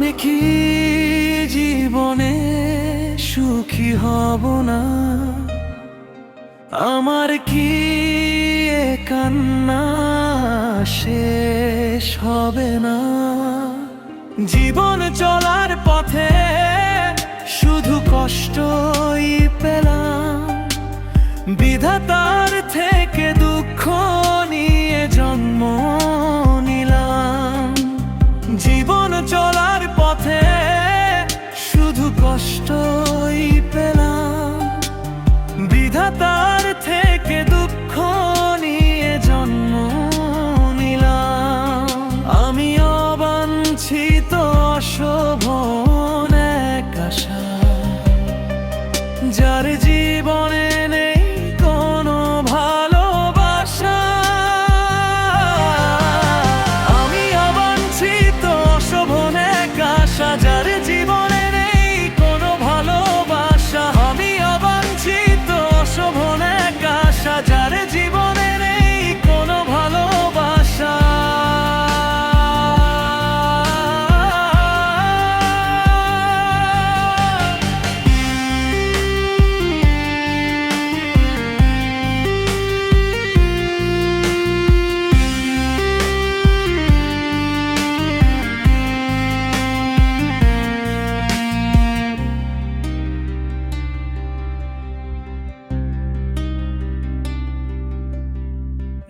কি জীবনে সুখী হব না? আমার কি কান্না শেষ হবে না? জীবন চলার পথে শুধু কষ্টই পেলাম। বিধাতার থেকে দুঃখ নিয়ে জন্ম নিলাম। জীবন চলার অবাঞ্ছিত অশোভন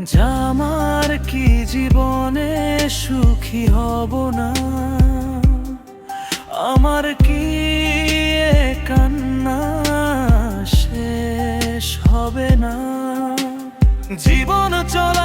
জামার কি জীবনে সুখী হব না? আমার কি কান্না শেষ হবে না? জীবন চলার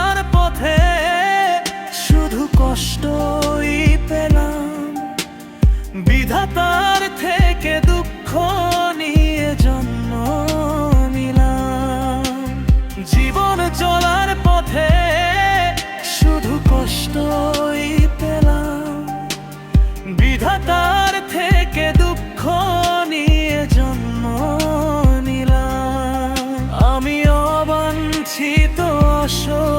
show.